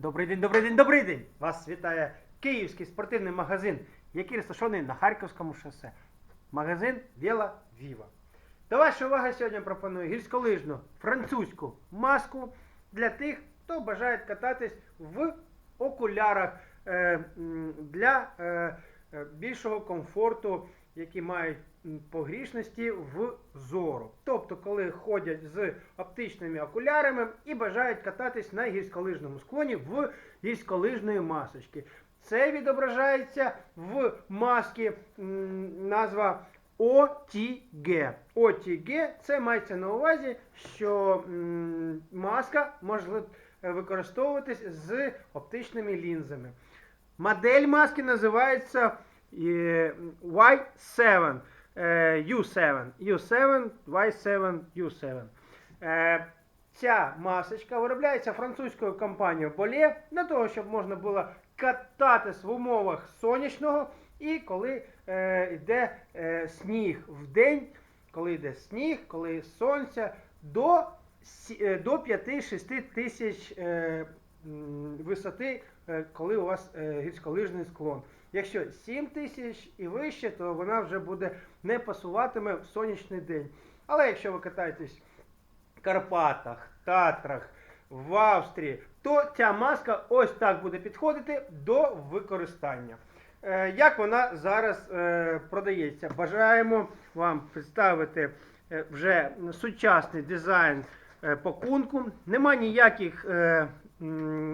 Добрий день, добрий день, добрий день! Вас вітає київський спортивний магазин, який розташований на Харківському шосе. Магазин Біла Віва. До вашої уваги сьогодні пропоную гірськолижну французьку маску для тих, хто бажає кататись в окулярах е, для е, більшого комфорту, які мають погрішності в зору. Тобто, коли ходять з оптичними окулярами і бажають кататись на гірськолижному склоні в гірськолижної масочки. Це відображається в масці м, назва OTG. OTG це мається на увазі, що маска може використовуватись з оптичними лінзами. Модель маски називається е, Y7. е, U7. U7, Y7, U7. Е, Ця масочка виробляється французькою компанією Боле для того, щоб можна було кататись в умовах сонячного і коли е, йде е, сніг в день, коли йде сніг, коли сонця до, е, до 5-6 тисяч е, висоти, е, коли у вас е, гірськолижний склон. Якщо 7 тисяч і вище, то вона вже буде не пасуватиме в сонячний день. Але якщо ви катаєтесь в Карпатах, Татрах, в Австрії, то ця маска ось так буде підходити до використання. Е, Як вона зараз е, продається? Бажаємо вам представити е, вже сучасний дизайн пакунку. Нема ніяких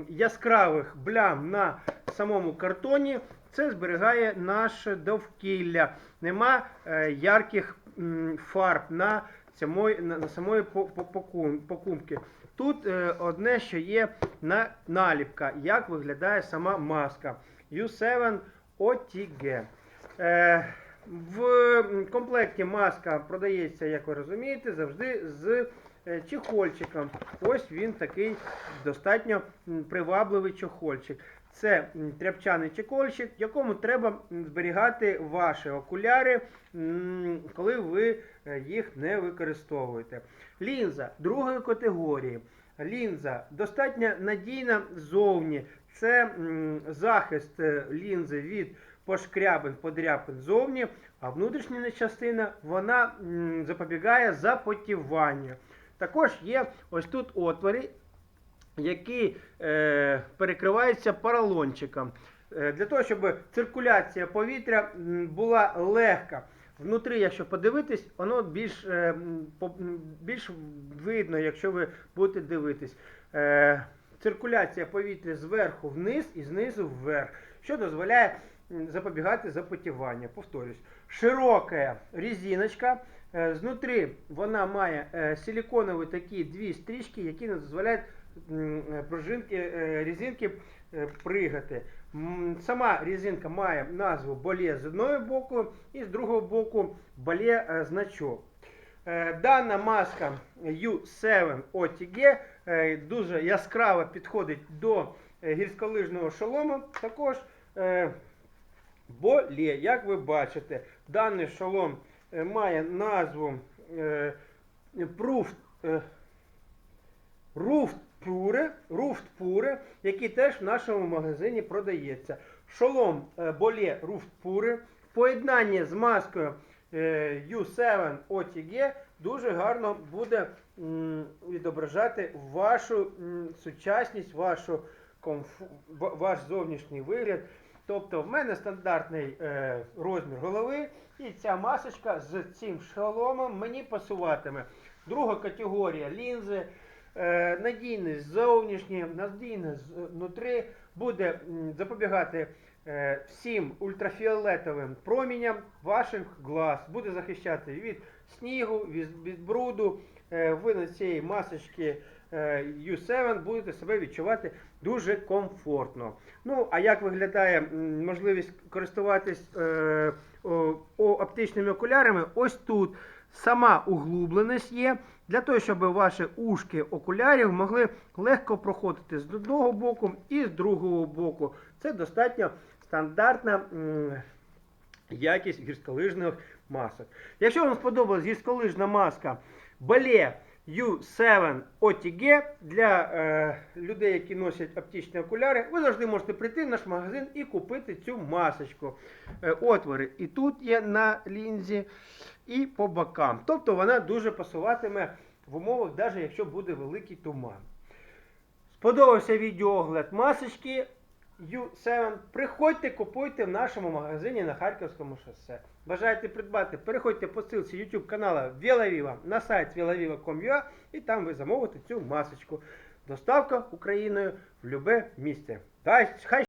яскравих блям на самому картоні. Це зберігає наше довкілля. Нема е, ярких фарб на самої, на, самої покупки. Тут е, одне, що є на, наліпка, як виглядає сама маска. U7 OTG. Е, в комплекті маска продається, як ви розумієте, завжди з чехольчиком. Ось він такий достатньо привабливий чехольчик. Це тряпчаний чехольчик, в якому треба зберігати ваші окуляри, коли ви е, їх не використовуєте. Лінза другої категорії. Лінза достатньо надійна ззовні. Це захист е, лінзи від пошкрябин, подряпин ззовні, а внутрішня частина вона запобігає запотіванню. Також є ось тут отвори, які е, перекриваються поролончиком. Е, для того, щоб циркуляція повітря була легка. Внутрі, якщо подивитись, воно більш, е, більш видно, якщо ви будете дивитись. Е, циркуляція повітря зверху вниз і знизу вверх, що дозволяє запобігати запотіванню. Повторюсь, широка резиночка. Е, Знутрі вона має е, силиконові такі дві стрічки, які не дозволяють е, пружинки, резинки пригати. Сама резинка має назву боле з одного боку і з другого боку боле е, значок. Дана маска U7 OTG дуже яскраво підходить до гірськолижного шолому. Також е, боле, як ви бачите, даний шолом е, має назву е, Proof е, який теж в нашому магазині продається. Шолом е, Боле Руфт Pure в поєднанні з маскою е, U7 OTG дуже гарно буде відображати вашу сучасність, вашу комфу, ва- ваш зовнішній вигляд. Тобто в мене стандартний е, розмір голови, і ця масочка з цим шоломом мені пасуватиме. Друга категорія лінзи. Е, надійність зовнішня, надійність внутрі буде м, запобігати е, всім ультрафіолетовим проміням ваших глаз, буде захищати від снігу, від, від бруду. Е, ви на цій масочці е, U7 будете себе відчувати дуже комфортно. Ну, а як виглядає можливість користуватись е, о, оптичними окулярами? Ось тут сама углубленість є для того, щоб ваші ушки окулярів могли легко проходити з одного боку і з другого боку. Це достатньо стандартна м, якість гірськолижних масок. Якщо вам сподобалась гірськолижна маска Бале U7 OTG для е, людей, які носять оптичні окуляри. Ви завжди можете прийти в наш магазин і купити цю масочку. Е, отвори і тут є на лінзі, і по бокам. Тобто вона дуже пасуватиме в умовах, навіть якщо буде великий туман. Сподобався відеоогляд масочки U7. Приходьте, купуйте в нашому магазині на Харківському шосе. Бажаєте придбати, переходьте по ссылці YouTube канала Вілавіва на сайт vilaviva.com.ua і там ви замовите цю масочку. Доставка Україною в любе місце. Дай, хай